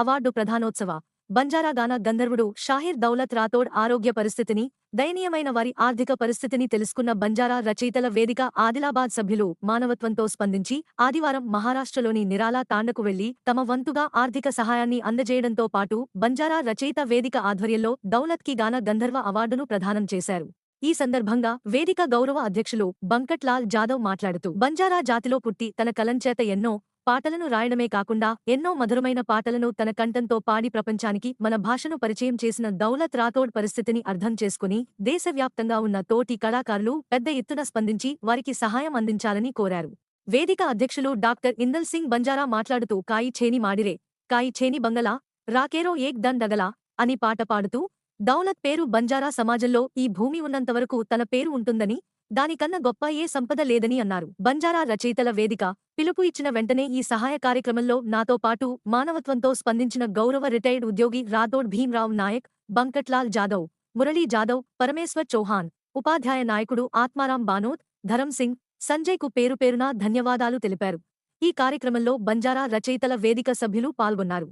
Award ప్రధానోత్సవ. Banjara గాన గంధర్వుడు షాహిర్ దౌలత్ రాథోడ్ ఆరోగ్య పరిస్థితిని దయనీయమైన వారి ఆర్థిక పరిస్థితిని తెలుసుకున్న బంజారా రచయితల వేదిక ఆదిలాబాద్ సభ్యులు మానవత్వంతో స్పందించి ఆదివారం మహారాష్ట్రలోని నిరాలా తాండకు వెళ్ళి తమ వంతుగా ఆర్థిక సహాయాన్ని అందజేయడంతో పాటు బంజారా రచయిత వేదిక ఆధ్వర్యంలో దౌలత్కి గాన గంధర్వ అవార్డును ప్రదానం చేశారు. ఈ సందర్భంగా వేదిక గౌరవ అధ్యక్షులు బంకట్లాల్ జాదవ్ మాట్లాడుతూ బంజారా జాతిలో పుట్టి తన కలంచేత ఎన్నో పాటలను రాయడమే కాకుండా ఎన్నో మధురమైన పాటలను తన కంఠంతో పాడి ప్రపంచానికి మన భాషను పరిచయం చేసిన దౌలత్ రాథోడ్ పరిస్థితిని అర్థం చేసుకుని దేశవ్యాప్తంగా ఉన్న తోటి కళాకారులు పెద్ద ఎత్తున స్పందించి వారికి సహాయం అందించాలని కోరారు. వేదిక అధ్యక్షులు డాక్టర్ ఇందల్ సింగ్ బంజారా మాట్లాడుతూ కాయి ఛేని మాడిరే కాయి ఛేని బంగలా రాకేరో ఏక్ దన్ డగలా అని పాట పాడుతూ దౌలత్ పేరు బంజారా సమాజంలో ఈ భూమి ఉన్నంతవరకు తన పేరు ఉంటుందని దానికన్నా గొప్ప ఏ సంపద లేదని అన్నారు. బంజారా రచయితల వేదిక పిలుపు ఇచ్చిన వెంటనే ఈ సహాయ కార్యక్రమంలో నాతో పాటు మానవత్వంతో స్పందించిన గౌరవ రిటైర్డ్ ఉద్యోగి రాథోడ్ భీమ్రావ్ నాయక్ బంకట్లాల్ జాదవ్ మురళీ జాదవ్ పరమేశ్వర్ చౌహాన్ ఉపాధ్యాయ నాయకుడు ఆత్మారాం బానోత్ ధరం సింగ్ సంజయ్కు పేరు పేరున ధన్యవాదాలు తెలిపారు. ఈ కార్యక్రమంలో బంజారా రచయితల వేదిక సభ్యులు పాల్గొన్నారు.